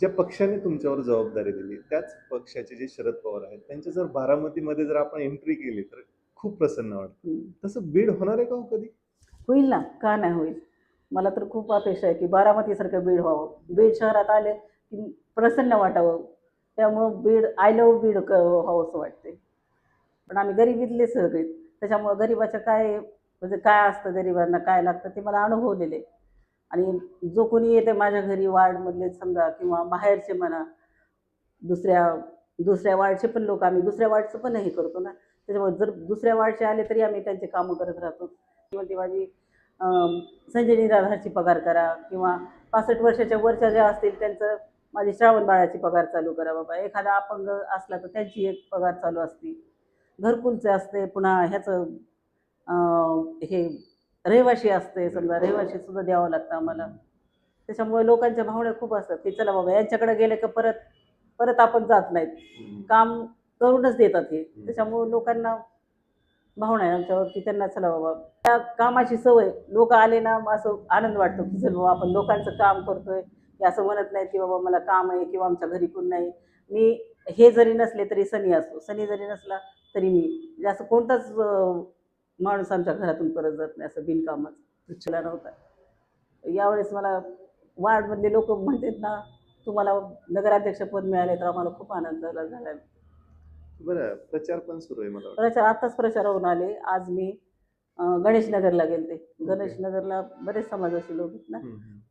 ज्या पक्षाने तुमच्यावर जबाबदारी दिली त्याच पक्षाचे जे शरद पवार आहेत त्यांच्या जर बारामतीमध्ये जर आपण एंट्री केली तर खूप प्रसन्न वाटतं. तसं बीड होणार आहे का हो कधी? होईल ना. का नाही होईल? मला तर खूप अपेक्षा आहे की बारामतीसारखं बीड व्हावं. बीड शहरात आले की प्रसन्न वाटावं. त्यामुळं बीड आय लव बीड क व्हावं असं वाटते पण आम्ही गरिबीतले सगळे त्याच्यामुळं गरिबाच्या काय म्हणजे काय असतं गरिबांना काय लागतं ते मला अनुभवलेले आणि जो कोणी येते माझ्या घरी वार्डमधले समजा किंवा बाहेरचे म्हणा दुसऱ्या दुसऱ्या वार्डचे पण लोक आम्ही दुसऱ्या वार्डचं पण हे करतो ना. त्याच्यामुळे जर दुसऱ्या वार्डचे आले तरी आम्ही त्यांचे कामं करत राहतो. किंवा ती माझी संजय निराधारची पगार करा किंवा पासष्ट वर्षाच्या वरच्या ज्या असतील त्यांचं माझी श्रावण बाळाची पगार चालू करा बाबा. एखादा अपंग असला तर त्यांची एक पगार चालू असते. घरकुलचे असते पुन्हा ह्याचं हे रहिवाशी असते समजा रहिवाशी सुद्धा द्यावं लागतं आम्हाला. त्याच्यामुळे लोकांच्या भावना खूप असतात की चला बाबा यांच्याकडे गेले का परत परत आपण जात नाहीत. काम करूनच देतात हे. त्याच्यामुळे लोकांना भावना आहे आमच्यावर की त्यांना चला बाबा त्या कामाची सवय लोक आले ना असं आनंद वाटतो की चल बाबा आपण लोकांचं काम करतोय. हे असं म्हणत नाही की बाबा मला काम आहे किंवा आमच्या घरी कोण नाही. मी हे जरी नसले तरी सनी असतो सनी जरी नसला तरी मी. म्हणजे असं कोणताच माणूस आमच्या घरातून परत जात नाही असं बिनकामाचं. चला नव्हता. यावेळेस मला वार्डमधले लोक म्हणतात ना तुम्हाला नगराध्यक्षपद मिळाले तर आम्हाला खूप आनंद झाला. झाला बरं प्रचार पण सुरू आहे मला प्रचार आताच प्रचारावरून आले. आज मी गणेशनगरला गेलते. गणेशनगरला बरेच समाजाचे लोक आहेत ना.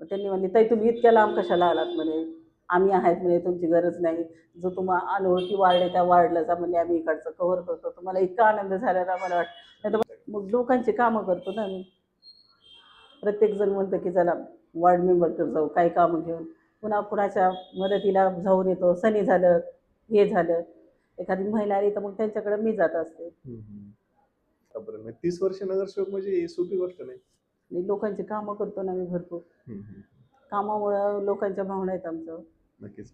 मग त्यांनी म्हणले ताई तुम्ही इतक्या लांब कशाला आलात म्हणे? आम्ही आहेत म्हणे तुमची गरज नाही. जो तुम्हाला अनोळखी वार्ड आहे त्या वार्डला जा म्हणजे आम्ही इकडचं कव्हर करतो. तुम्हाला इतका आनंद झाला ना मला वाटतं. मग लोकांची कामं करतो ना मी. प्रत्येकजण म्हणतं की चला वार्ड मेंबरकडे जाऊ काही कामं घेऊन. पुन्हा कुणाच्या मदतीला जाऊन येतो. सनी झालं हे झालं. एखादी महिला आली तर मग त्यांच्याकडे मी जात असते. नाही तीस वर्ष नगरसेवक म्हणजे ही सोपी गोष्ट नाही. आणि लोकांची कामं करतो ना मी भरपूर. कामामुळं लोकांच्या भावना आहेत आमच्यावर नक्कीच.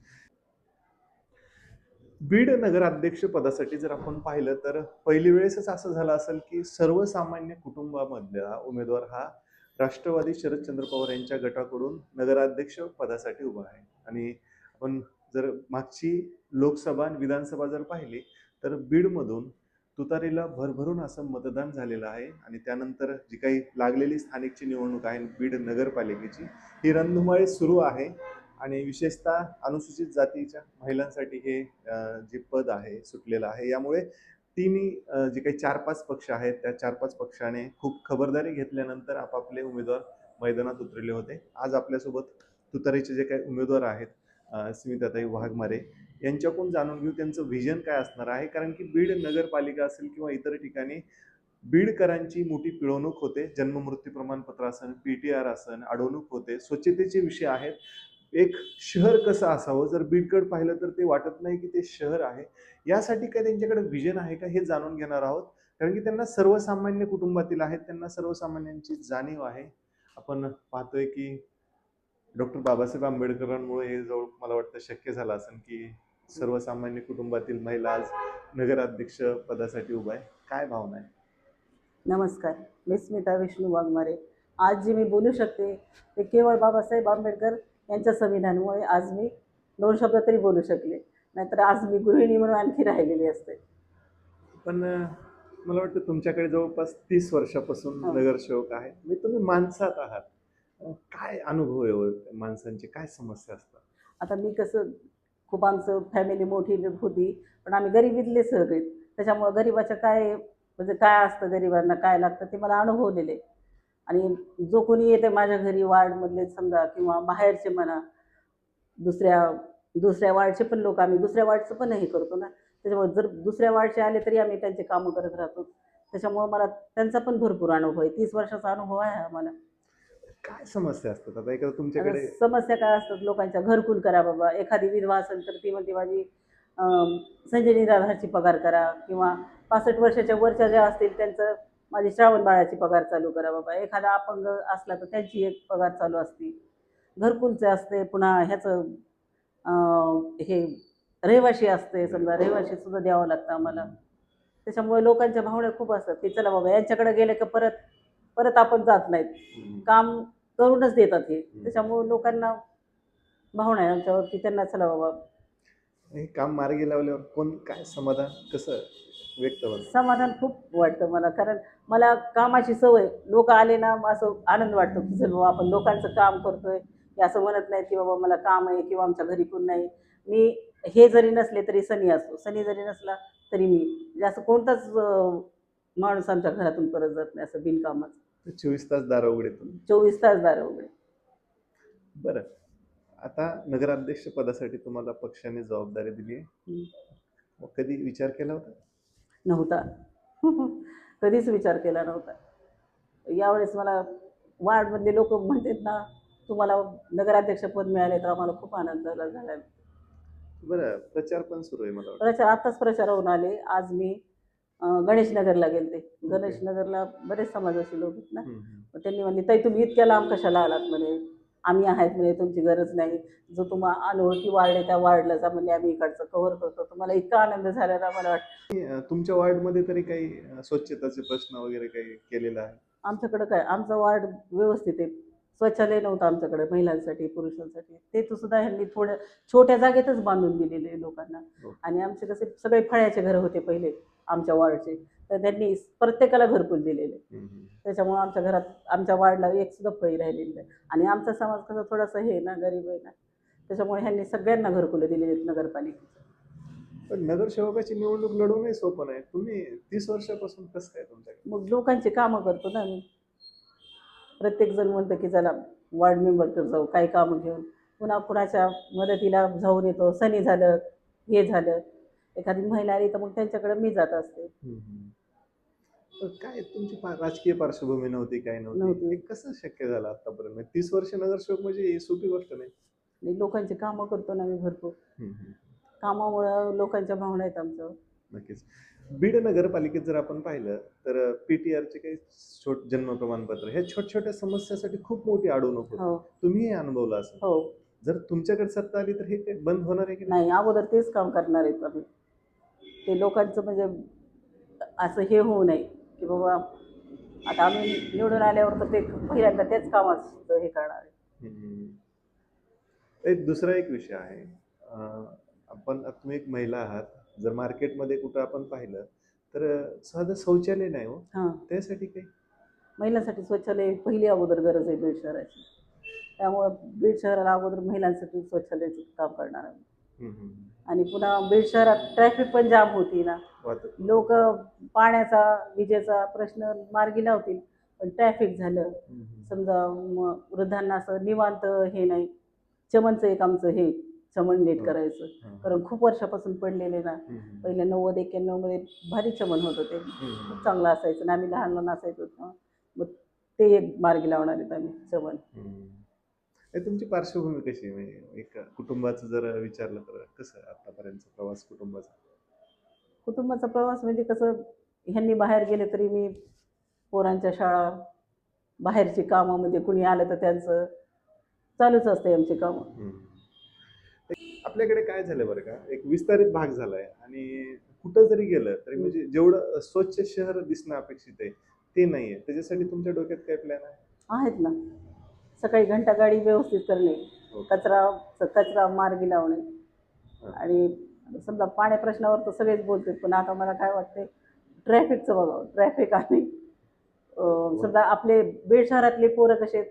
बीड नगराध्यक्ष पदासाठी जर आपण पाहिलं तर पहिली वेळेसच असं झालं असेल की सर्वसामान्य कुटुंबामधला उमेदवार हा राष्ट्रवादी शरदचंद्र पवार यांच्या गटाकडून नगराध्यक्ष पदासाठी उभा आहे. आणि आपण जर मागची लोकसभा आणि विधानसभा जर पाहिली तर बीडमधून तुतारीला भरभरून असं मतदान झालेलं आहे. आणि त्यानंतर जी काही लागलेली स्थानिकची निवडणूक आहे बीड नगरपालिकेची ही रणधुमाळी सुरू आहे. आणि विशेषतः अनुसूचित जातीच्या महिलांसाठी हे जे पद आहे सुटलेलं आहे यामुळे तिन्ही जे काही चार पाच पक्ष आहेत त्या चार पाच पक्षाने खूप खबरदारी घेतल्यानंतर आपापले उमेदवार मैदानात उतरले होते. आज आपल्यासोबत तुतारीचे जे काही उमेदवार आहेत स्मिताताई वाघमारे यांच्याकडून जाणून घेऊ त्यांचं व्हिजन काय असणार आहे. कारण की बीड नगरपालिका असेल किंवा इतर ठिकाणी बीडकरांची मोठी पिळवणूक होते. जन्ममृत्यू प्रमाणपत्र असन पी टी आर असन अडवणूक होते. स्वच्छतेचे विषय आहेत. एक शहर कसं असावं? जर बीडकड पाहिलं तर ते वाटत नाही की ते शहर आहे. यासाठी काय त्यांच्याकडे विजन आहे का हे जाणून घेणार आहोत. कारण की त्यांना सर्वसामान्य कुटुंबातील आहेत. त्यांना सर्वसामान्यांची जाणीव आहे. आपण पाहतोय की डॉक्टर बाबासाहेब आंबेडकरांमुळे हे जवळ मला वाटतं शक्य झालं असेल की सर्वसामान्य कुटुंबातील महिला आज नगराध्यक्ष पदासाठी उभा आहे. काय भावना आहे? नमस्कार. मी स्मिता विष्णू वाघमारे. आज जे मी बोलू शकते ते केवळ बाबासाहेब आंबेडकर यांच्या संविधानामुळे आज मी दोन शब्द तरी बोलू शकले. नाहीतर आज मी गृहिणी म्हणून आणखी राहिलेली असते. पण मला वाटतं तुमच्याकडे जवळपास तीस वर्षापासून हो. नगरसेवक आहे मी तुम्ही माणसात आहात. काय अनुभव आहे हो माणसांचे? काय समस्या असतात? आता मी कसं खूप आमचं फॅमिली मोठी होती पण आम्ही गरिबीतले सगळे. त्याच्यामुळं गरिबाच्या काय म्हणजे काय असतं गरिबांना काय लागतं ते मला अनुभवलेले. आणि जो कोणी येते माझ्या घरी वार्डमधले समजा किंवा बाहेरचे म्हणा दुसऱ्या दुसऱ्या वार्डचे पण लोक आम्ही दुसऱ्या वार्डचं पण हे करतो ना. त्याच्यामुळे जर दुसऱ्या वार्डचे आले तरी आम्ही त्यांचे कामं करत राहतो. त्याच्यामुळे मला त्यांचा पण भरपूर अनुभव आहे. तीस वर्षाचा अनुभव आहे आम्हाला काय समस्या असतात आता? एखादं तुमच्याकडे समस्या काय असतात? लोकांच्या घरकुल करा बाबा. एखादी विधवा असेल तर ती म्हणते माझी संजय निराधारची पगार करा. किंवा पासष्ट वर्षाच्या वरच्या ज्या असतील त्यांचं माझी श्रावण बाळाची पगार चालू करा बाबा. एखादा अपंग असला तर त्यांची एक पगार चालू असते. घरकुलचे असते पुन्हा ह्याचं हे रहिवाशी असते समजा रहिवाशी सुद्धा द्यावं लागतं आम्हाला. त्याच्यामुळे लोकांच्या भावना खूप असतात की चला बाबा यांच्याकडे गेले का परत परत आपण जात नाहीत. काम करूनच देतात हे. त्याच्यामुळे लोकांना भावना आहे आमच्यावर की त्यांना चला बाबा. हे काम मार्गी लावल्यावर कोण काय समाधान कसं व्यक्त होतं? समाधान खूप वाटतं मला. कारण मला कामाची सवय लोक आले ना मग असं आनंद वाटतो की चल बाबा आपण लोकांचं काम करतोय. हे असं म्हणत नाही की बाबा मला काम आहे किंवा आमच्या घरी कोण नाही. मी हे जरी नसले तरी सनी असतो सनी जरी नसला तरी मी. म्हणजे असं कोणताच माणूस आमच्या घरातून परत जात नाही असं बिनकामाचं. चोवीस तास दार उघडेतून चोवीस तास दार उघडे. बरं. आता नगराध्यक्ष पदासाठी तुम्हाला पक्षाने जबाबदारी दिली आहे. कधी विचार केला होता? नव्हता. कधीच विचार केला नव्हता. यावेळेस मला वार्डमधले लोक म्हणतात ना तुम्हाला नगराध्यक्षपद मिळाले तर आम्हाला खूप आनंद झाला. झाला बरं प्रचार पण सुरू आहे मला प्रचार आत्ताच प्रचार होऊन आले. आज मी गणेशनगरला गेलते. गणेशनगरला बरेच समाजाचे लोक आहेत ना. त्यांनी म्हणले ताई तुम्ही इतक्या लांब कशाला आलात म्हणे? आम्ही आहेत म्हणे तुमची गरज नाही. जो तुम्हाला अनोळखी वार्ड आहे त्या वार्डला जा म्हणजे आम्ही इकडचं कव्हर करतो. तुम्हाला इतका आनंद झाला ना मला वाटतं. तुमच्या वार्डमध्ये तरी काही स्वच्छताचे प्रश्न वगैरे काही केलेला आहे आमच्याकडं काय आमचा वार्ड व्यवस्थित आहे. शौचालय नव्हतं आमच्याकडे महिलांसाठी पुरुषांसाठी. ते तो सुद्धा ह्यांनी थोड्या छोट्या जागेतच बांधून दिलेले लोकांना. हो. आणि आमचे कसे सगळे फळ्याचे घरं होते पहिले आमच्या वार्डचे. तर त्यांनी प्रत्येकाला घरकुल दिलेले. त्याच्यामुळे आमच्या घरात आमच्या वार्डला एक सुद्धा फळी राहिलेली नाही. आणि आमचा समाज कसा थोडासा हे ना गरीब आहे ना त्याच्यामुळे ह्यांनी सगळ्यांना घरकुलं दिलेली आहेत नगरपालिकेचं. पण नगरसेवकाची निवडणूक लढवणंही सोपं नाही. तुम्ही तीस वर्षापासून कसं काय तुमच्याकडे? मग लोकांची कामं करतो ना मी प्रत्येक जण म्हणतं की चला वार्ड मेंबरकडे जाऊ काही कामं घेऊन. पुन्हा कुणाच्या मदतीला जाऊन येतो सनी झालं हे झालं. एखादी महिला आली तर मग त्यांच्याकडे मी जात असते. काय तुमची राजकीय पार्श्वभूमी नव्हती काय नव्हती. हे कसं शक्य झालं आतापर्यंत? म्हणजे तीस वर्ष नगरसेवक म्हणजे ही सोपी गोष्ट नाही. आणि लोकांची कामं करतो ना मी भरपूर. कामामुळं लोकांच्या भावना आहेत आमच्यावर नक्कीच. बीड नगरपालिकेत जर आपण पाहिलं तर पीटीआरचे काही छोट जन्म प्रमाणपत्र ह्या छोट्या छोट्या समस्यासाठी खूप मोठी अडवणूक होती. हो. तुम्ही हे अनुभवलं असेल. हो. जर तुमच्याकडे सत्ता आली तर हे काही बंद होणार आहे की नाही? नाही अगोदर तेच काम करणार आहेत आम्ही. ते लोकांचं म्हणजे असं हे होऊ नये. की बाबा आता आम्ही निवडून आल्यावर तर ते पहिल्यांदा तेच कामाचं हे करणार आहे. हम्म. एक दुसरा एक विषय आहे. अं, आपण तुम्ही एक महिला आहात. जर मार्केटमध्ये कुठं आपण पाहिलं तर साधं शौचालय नाही हो. हां. त्यासाठी काही? महिलांसाठी शौचालय पहिली अगोदर गरज आहे बीड शहराची. त्यामुळं बीड शहराला अगोदर महिलांसाठी शौचालयाचं काम करणार आहे हम्म, हम्म. आणि पुन्हा बीड शहरात ट्रॅफिक पण जाम होती ना. वाहतूक. लोक पाण्याचा विजेचा प्रश्न मार्गी लावतील पण ट्रॅफिक झालं. हम्म, हम्म. समजा म- वृद्धांना असं निवांत हे नाही. चमनचं एक आमचं हे चमन नीट हो. करायचं. हम्म, कारण खूप वर्षापासून पडलेले ना. हम्म, पहिले नव्वद एक्क्याण्णवमध्ये भारी चमन होत होते. हम्म, खूप चांगलं असायचं आणि आम्ही लहान लहान असायचो तेव्हा. मग ते एक मार्गी लावणार आहेत आम्ही चमन. हम्म. तुमची पार्श्वभूमी कशी आहे? म्हणजे एक कुटुंबाचं जर विचारलं तर कसं आहे आतापर्यंतचा प्रवास कुटुंबाचा? कुटुंबाचा प्रवास म्हणजे कसं ह्यांनी बाहेर गेले तरी मी पोरांच्या शाळा बाहेरची कामं म्हणजे कुणी आलं तर त्यांचं चालूच असते आमची कामं. आपल्याकडे काय झालं बरं का? एक विस्तारित भाग झालाय आणि कुठं जरी गेलं तरी म्हणजे जेवढं स्वच्छ शहर दिसणं अपेक्षित आहे ते नाहीये. त्याच्यासाठी तुमच्या डोक्यात काय प्लॅन आहे? आहेत ना. सकाळी घंटा गाडी व्यवस्थित करणे हो. कचरा कचरा मार्गी लावणे. आणि समजा पाण्या प्रश्नावर तर सगळेच बोलतात पण आता मला काय वाटते ट्रॅफिकचं बघावं ट्रॅफिक आणि समजा आपले बीड शहरातले पोरं कसे आहेत,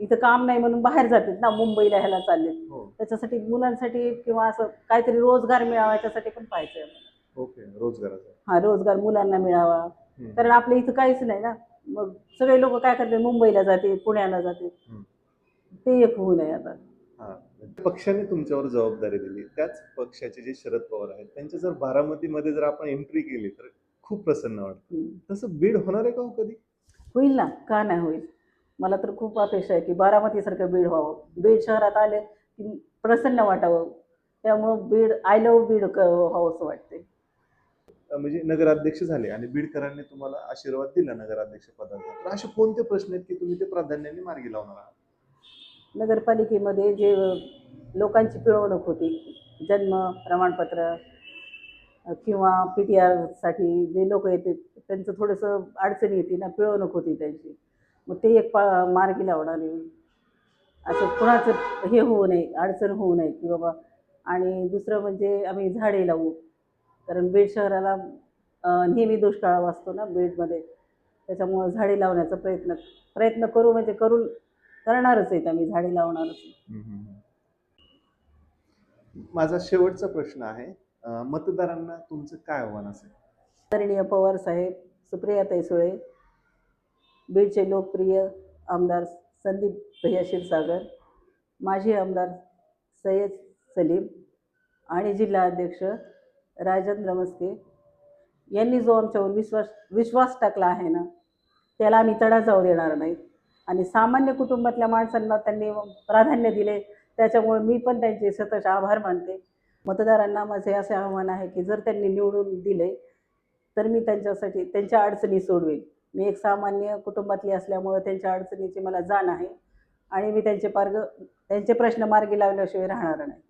इथं काम नाही म्हणून बाहेर जातात ना मुंबईला ह्याला चाललेत. हो. त्याच्यासाठी मुलांसाठी किंवा असं काहीतरी रोजगार मिळावा याच्यासाठी पण पाहिजे ओके रोजगाराचा. हा रोजगार मुलांना मिळावा. कारण आपल्या इथं काहीच नाही ना. मग सगळे लोक काय करतात? मुंबईला जाते पुण्याला जाते. हम्म. ते एक होऊ नये आता. हा. पक्षाने तुमच्यावर जबाबदारी दिली. त्याच पक्षाचे जे शरद पवार आहेत त्यांच्या जर बारामतीमध्ये जर आपण एंट्री केली तर खूप प्रसन्न वाटतं. हम्म. तसं बीड होणार आहे का हो कधी? होईल ना. का नाही होईल? मला तर खूप अपेक्षा आहे की बारामतीसारखं बीड व्हावं. बीड शहरात आले की प्रसन्न वाटावं. त्यामुळं बीड आय लव्ह बीड क- व्हावं असं वाटते म्हणजे नगराध्यक्ष झाले आणि बीडकरांनी तुम्हाला आशीर्वाद दिला नगराध्यक्ष पदाचा. तर असे कोणते प्रश्न आहेत की तुम्ही ते प्राधान्याने मार्गी लावणार आहात? नगरपालिकेमध्ये जे लोकांची पिळवणूक होती जन्म प्रमाणपत्र किंवा पी टी आरसाठी जे लोक येते त्यांचं थोडंसं अडचणी येते ना पिळवणूक होती त्यांची. मग ते एक पा मार्गी लावणार आहे. असं कुणाचं हे होऊ नये अडचण होऊ नये की बाबा. आणि दुसरं म्हणजे आम्ही झाडे लावू. कारण बीड शहराला नेहमी दुष्काळ असतो ना बीडमध्ये. त्याच्यामुळं झाडे लावण्याचा प्रयत्न प्रयत्न करू म्हणजे करून करणारच आहेत आम्ही झाडे लावणारच. माझा शेवटचा प्रश्न आहे मतदारांना तुमचं काय आव्हान असेल? आदरणीय पवार साहेब सुप्रियाताई सुळे बीडचे लोकप्रिय आमदार संदीप भैया क्षीरसागर माजी आमदार सय्यद सलीम आणि जिल्हा अध्यक्ष राजेंद्र मस्के यांनी जो आमच्यावर विश्वास विश्वास टाकला आहे ना त्याला आम्ही तडा जाऊ देणार नाही. आणि सामान्य कुटुंबातल्या माणसांना त्यांनी प्राधान्य दिले त्याच्यामुळे मी पण त्यांचे सतत आभार मानते. मतदारांना माझे असे आव्हान आहे की जर त्यांनी निवडून दिले तर मी त्यांच्यासाठी त्यांच्या अडचणी सोडवेल मी एक सामान्य कुटुंबातली असल्यामुळं त्यांच्या अडचणीची मला जाण आहे आणि मी त्यांचे पार्ग त्यांचे प्रश्न मार्गी लावल्याशिवाय राहणार नाही.